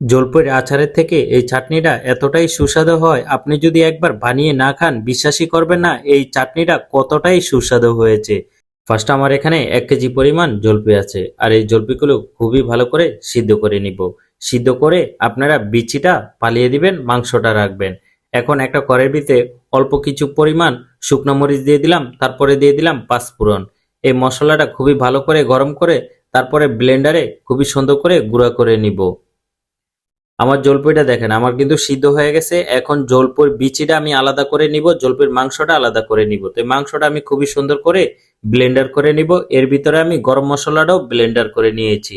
জলপাইয়ের আচারের থেকে এই চাটনিটা এতটাই সুস্বাদু হয়, আপনি যদি একবার বানিয়ে না খান, বিশ্বাসই করবেন না এই চাটনিটা কতটাই সুস্বাদু হয়েছে। ফার্স্ট আমার এখানে এক কেজি পরিমাণ জলপি আছে, আর এই জলপিগুলো খুবই ভালো করে সিদ্ধ করে নিব। সিদ্ধ করে আপনারা বিচিটা পালিয়ে দিবেন, মাংসটা রাখবেন। এখন একটা কড়াইয়ের ভিতরে অল্প কিছু পরিমাণ শুকনো মরিচ দিয়ে দিলাম, তারপরে দিয়ে দিলাম পাঁচ পাঁচফোড়ন। এই মশলাটা খুবই ভালো করে গরম করে তারপরে ব্লেন্ডারে খুবই সুন্দর করে গুঁড়া করে নিব। আমার জলপইটা দেখেন, আমার কিন্তু সিদ্ধ হয়ে গেছে। এখন জলপইর বিচিটা আমি আলাদা করে নিব জলপইর মাংসটা আলাদা করে নিব। তো মাংসটা আমি খুবই সুন্দর করে ব্লেন্ডার করে নিব। এর ভিতরে আমি গরম মশলাটাও ব্লেন্ডার করে নিয়েছি।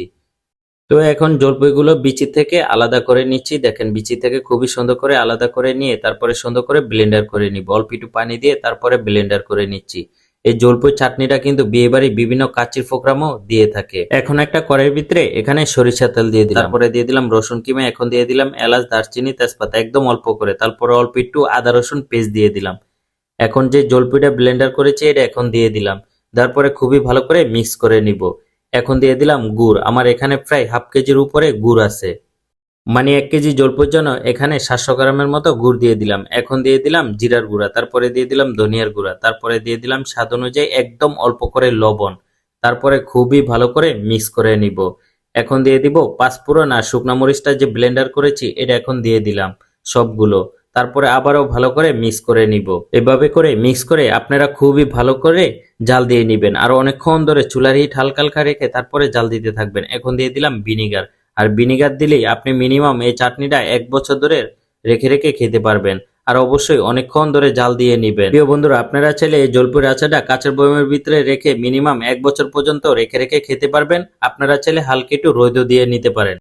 তো এখন জলপইগুলো বিচি থেকে আলাদা করে নিচ্ছি। দেখেন, বিচি থেকে খুবই সুন্দর করে আলাদা করে নিয়ে তারপরে সুন্দর করে ব্লেন্ডার করে নিব। অল্প একটু পানি দিয়ে তারপরে ব্লেন্ডার করে নিচ্ছি। এই জলপই চাটনিটা কিন্তু বিয়ে বাড়ি বিভিন্ন কাচির প্রোগ্রামও দিয়ে থাকে। এখন একটা কড়াইয়ের ভিতরে এখানে সরিষা তেল দিয়ে দিলাম। তারপরে দিয়ে দিলাম রসুন, কিমে, এখন দিয়ে দিলাম এলাচ, দারচিনি, তেজপাতা, একদম অল্প করে। তারপরে অল্প একটু আদা, রসুন পেস্ট দিয়ে দিলাম। এখন যে জলপিটা ব্লেন্ডার করেছি, এটা এখন দিয়ে দিলাম। তারপরে খুবই ভালো করে মিক্স করে নিব। এখন দিয়ে দিলাম গুড়। আমার এখানে প্রায় হাফ কেজির উপরে গুড় আছে। মানে এক কেজি জলপুর জন্য এখানে সাতশো গ্রামের মতো গুড় দিয়ে দিলাম। এখন দিয়ে দিলাম জিরার গুঁড়া, তারপরে দিয়ে দিলাম ধনিয়ার গুঁড়া, তারপরে দিয়ে দিলাম স্বাদ অনুযায়ী একদম অল্প করে লবণ, তারপরে খুবই ভালো করে মিক্স করে নিব। এখন দিয়ে দিব পাঁচফোড়ন আর শুকনা মরিচটা যে ব্লেন্ডার করেছি, এটা এখন দিয়ে দিলাম সবগুলো। তারপরে আবারও ভালো করে মিক্স করে নিব। এভাবে করে মিক্স করে আপনারা খুবই ভালো করে জাল দিয়ে নিবেন। আর অনেকক্ষণ ধরে চুলার হিট হালকা হালকা রেখে তারপরে জাল দিতে থাকবেন। এখন দিয়ে দিলাম ভিনিগার। আর ভিনিগার দিলেই আপনি মিনিমাম এই চাটনিটা এক বছর ধরে রেখে রেখে খেতে পারবেন। আর অবশ্যই অনেকক্ষণ ধরে জাল দিয়ে নিবেন। প্রিয় বন্ধুরা, আপনারা চাইলে এই জলপুর আচারটা কাঁচের বয়মের ভিতরে রেখে মিনিমাম এক বছর পর্যন্ত রেখে রেখে খেতে পারবেন। আপনারা চাইলে হালকা একটু রৈদ দিয়ে নিতে পারেন।